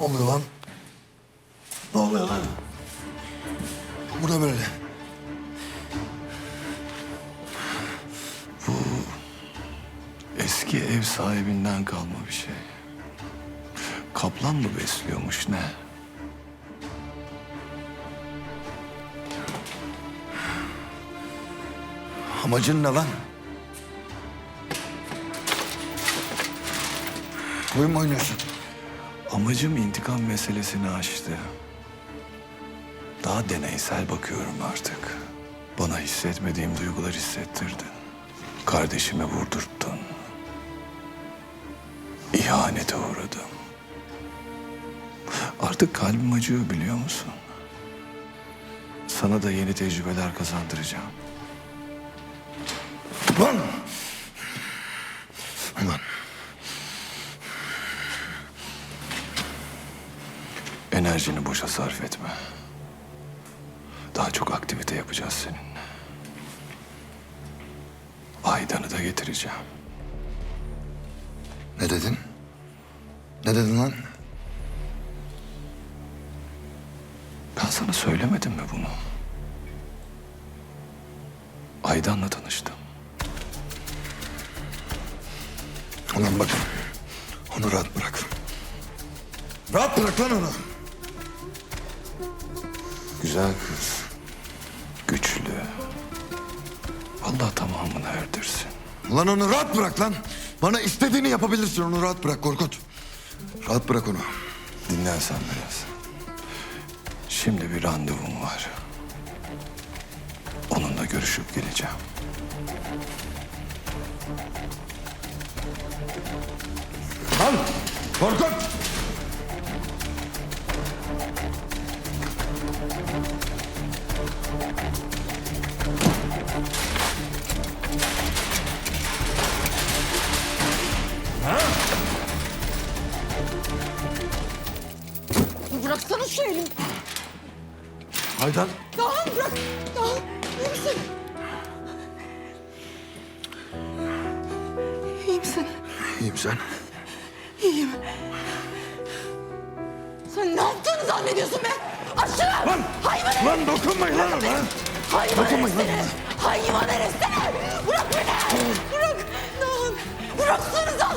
Ne lan? Ne oluyor lan? Bu da böyle. Eski ev sahibinden kalma bir şey. Kaplan mı besliyormuş ne? Amacın ne lan? Oyun mu oynuyorsun? Amacım intikam meselesini aştı. Daha deneysel bakıyorum artık. Bana hissetmediğim duygular hissettirdin. Kardeşime vurdurttun. İhanete uğradım. Artık kalbim acıyor biliyor musun? Sana da yeni tecrübeler kazandıracağım. Lan! Ulan Enerjini boşa sarf etme. Daha çok aktivite yapacağız seninle. Aydan'ı da getireceğim. ne dedin? Ne dedin lan? Ben sana söylemedim mi bunu? Aydan'la tanıştım. Ulan bak. Onu rahat bırak. Rahat bırak lan onu. Güzel kız. Güçlü. Allah tamamını erdirsin. Ulan onu rahat bırak lan. Bana istediğini yapabilirsin. Onu rahat bırak Korkut. Rahat bırak onu. Dinlensen biraz. Şimdi bir randevum var. Onunla görüşüp geleceğim. Lan! Korkut! Bıraksana şu elimi. Aydan. Dağhan bırak. Dağhan iyi misin? İyi misin? İyiyim sen. İyiyim. Sen ne yaptığını zannediyorsun be? Aşağı! Lan! Hayvan herif! Lan dokunmayın lan ona. Hayvan dokunmayın herif lan. seni! Hayvan herif seni! Bırak beni! Bırak! Dağhan! Bıraksanıza!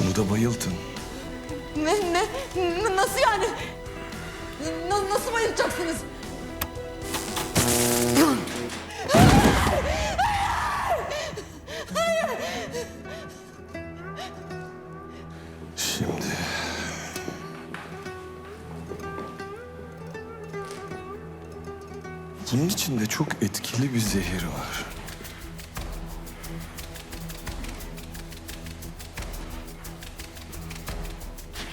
Bunu da bayıltın. Ne, ne, nasıl yani? Na- nasıl bayılacaksınız? Bunun içinde çok etkili bir zehir var.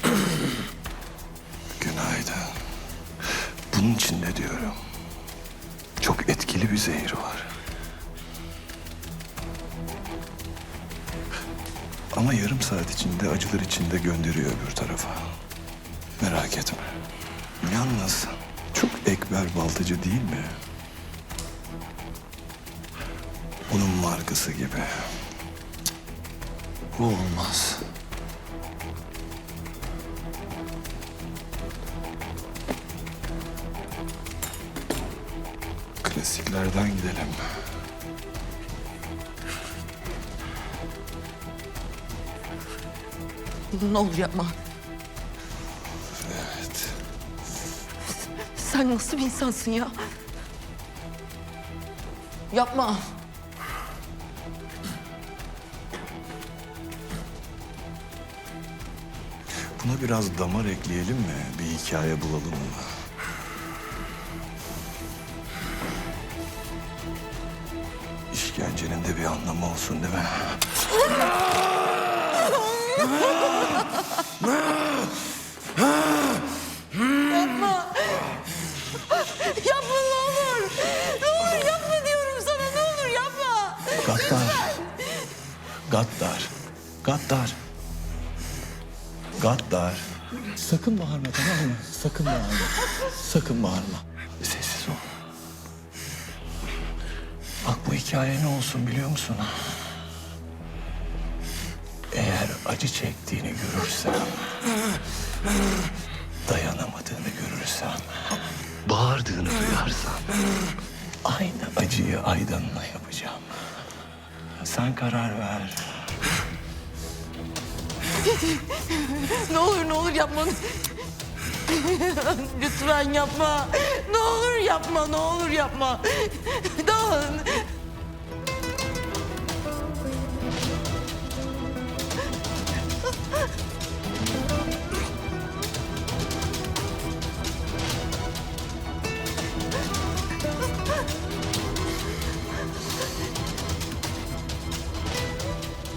Günaydın. Bunun içinde diyorum. Çok etkili bir zehir var. Ama yarım saat içinde acılar içinde gönderiyor öbür tarafa. Merak etme. Yalnız çok ekber baltacı değil mi? Onun markası gibi. Bu olmaz. Klasiklerden gidelim. Ne olur yapma. Evet. Sen nasıl bir insansın ya? Yapma. Buna biraz damar ekleyelim mi? Bir hikaye bulalım mı? İşkencenin de bir anlamı olsun değil mi? Yapma ne olur. Ne olur yapma diyorum sana. Ne olur yapma. Gaddar. Gaddar. Gaddar. Gaddaar. Sakın bağırma tamam mı? Sakın bağırma. Sakın bağırma. Sessiz ol. Bak bu hikaye ne olsun biliyor musun? Eğer acı çektiğini görürsem... ...dayanamadığını görürsem... ...bağırdığını duyarsam... ...aynı acıyı Aydan'la yapacağım. Sen karar ver. Ne olur ne olur yapma. Lütfen yapma. Ne olur yapma ne olur yapma. Dağın.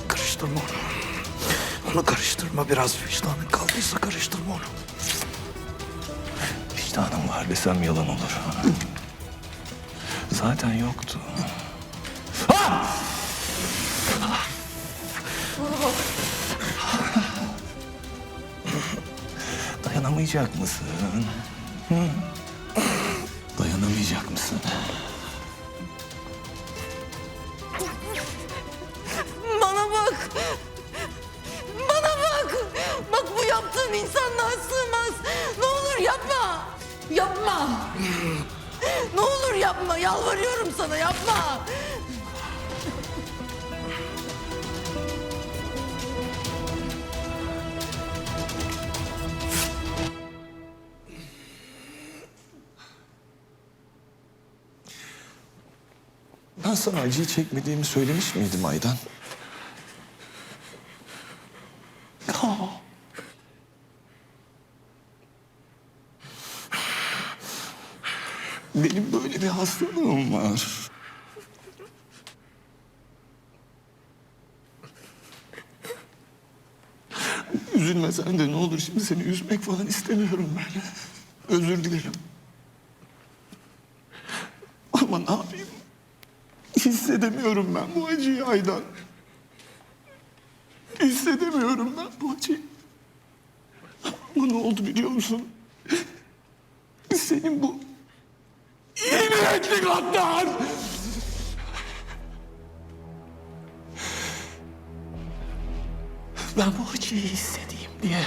Karıştırma onu. Onu karıştırma. Biraz vicdanın kaldıysa karıştırma onu. Vicdanım var desem yalan olur. Zaten yoktu. Dayanamayacak mısın? Hı? Yapma. Ne olur yapma. Yalvarıyorum sana yapma. Ben sana acıyı çekmediğimi söylemiş miydim Aydan? Ya. Benim böyle bir hastalığım var. Üzülme sen de ne olur şimdi seni üzmek falan istemiyorum ben. Özür dilerim. Ama ne yapayım? Hissedemiyorum ben bu acıyı Aydan. Hissedemiyorum ben bu acıyı. Ama ne oldu biliyor musun? Senin bu niyetli gaddar. Ben bu acıyı hissedeyim diye.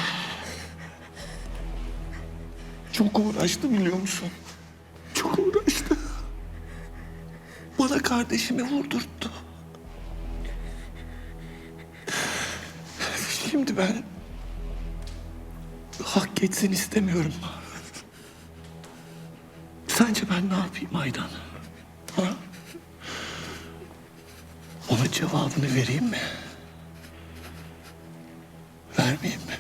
Çok uğraştı biliyor musun? Çok uğraştı. Bana kardeşimi vurdurttu. Şimdi ben hak geçsin istemiyorum. Sence ben ne yapayım Aydan? Ha? Ona cevabını vereyim mi? Vermeyeyim mi?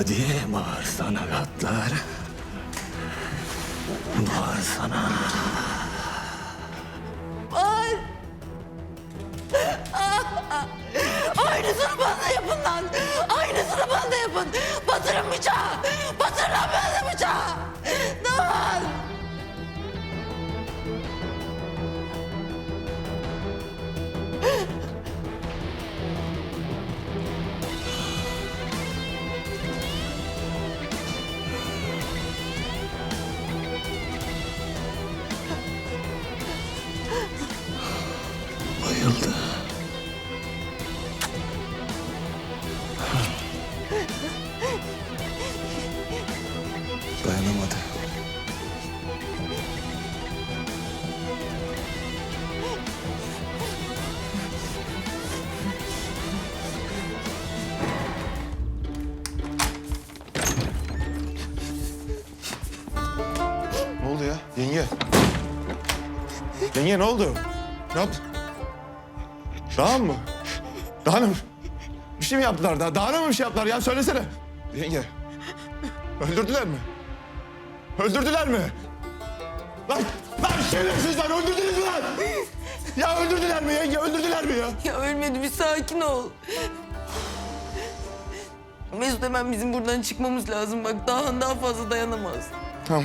Hadi bağır sana gaddar. Bağır. Aynısını bana yapın lan. Aynısını bana yapın. Batırın bıçağı. Bayıldı. Dayanamadı. Ne oldu ya? Yenge. Yenge ne oldu? Ne yaptın? Dağın mı? Dağın mı? Bir şey mi yaptılar? Da Dağına mı bir şey yaptılar ya? Söylesene. Yenge. Öldürdüler mi? Öldürdüler mi? Lan, lan şerefsizler öldürdünüz mü lan? Ya öldürdüler mi yenge? Öldürdüler mi ya? Ya ölmedi bir sakin ol. Mesut hemen bizim buradan çıkmamız lazım bak daha daha fazla dayanamaz. Tamam.